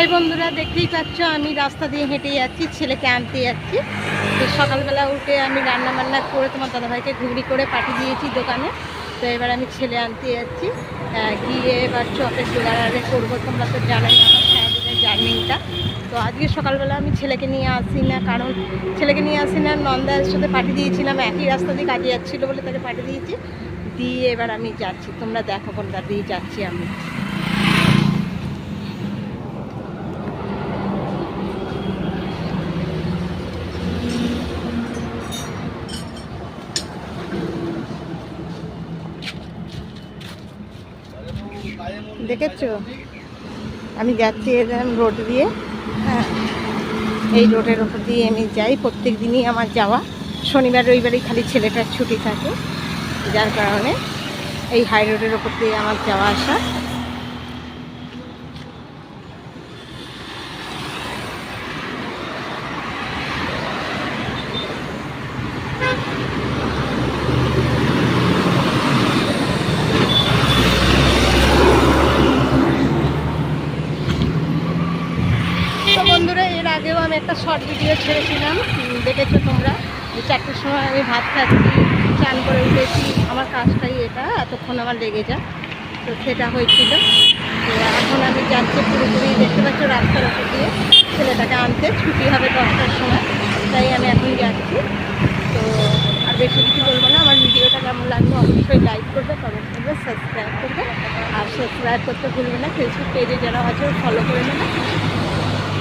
High বন্ধুরা, দেখতেই পাচ্ছ, আমি রাস্তা দিয়ে হেঁটে যাচ্ছি ছেলেকে আনতে যাচ্ছি। তো সকালবেলা উঠে আমি রান্না বান্না করে তোমার দাদাভাইকে ঘুগনি করে পাঠিয়ে দিয়েছি দোকানে। তো এবার আমি ছেলে আনতে যাচ্ছি। গিয়ে এবার চপের জোগাড় আরে করব, তোমরা তো জানোই আমার সারাদিনের জার্নিংটা। তো আজকে সকালবেলা আমি ছেলেকে নিয়ে আসি না, কারণ ছেলেকে নিয়ে আসি না, নন্দার সাথে পাঠিয়ে দিয়েছিলাম, একই রাস্তা দিয়ে কাজে যাচ্ছিল বলে তাকে পাঠিয়ে দিয়েছি। দিয়ে এবার আমি যাচ্ছি, তোমরা দেখো কোনটা দিয়ে যাচ্ছি আমি। দেখেছ? আমি যাচ্ছি এরকম রোড দিয়ে। হ্যাঁ এই রোডের ওপর দিয়ে আমি যাই। প্রত্যেক দিনই আমার যাওয়া। শনিবার, রবিবারই খালি ছেলেটার ছুটি থাকে, যার কারণে এই হাই রোডের ওপর দিয়ে আমার যাওয়া আসা। তো বন্ধুরা, এর আগেও আমি একটা শর্ট ভিডিও ছেড়েছিলাম। দেখেছ তোমরা? যে চারটের সময় আমি ভাত খাচ্ছি, চান করে উঠেছি। আমার কাজটাই এটা, এতক্ষণ আমার লেগে যায় তো সেটা হয়েছিল। এখন আমি যাচ্ছি পুরোপুরি, দেখতে পাচ্ছ রাস্তার ওপর দিয়ে ছেলেটাকে আনতে। ছুটি হবে দশটার সময়, তাই আমি এখন যাচ্ছি। তো আর বেশি কিছু বলব না। আমার ভিডিওটা কেমন লাগল অবশ্যই লাইক করবে কমেন্ট করবে সাবস্ক্রাইব করবে। আর সাবস্ক্রাইব করতে ভুলবে না। ফেসবুক পেজে যারা আছে ফলো করে নেবে।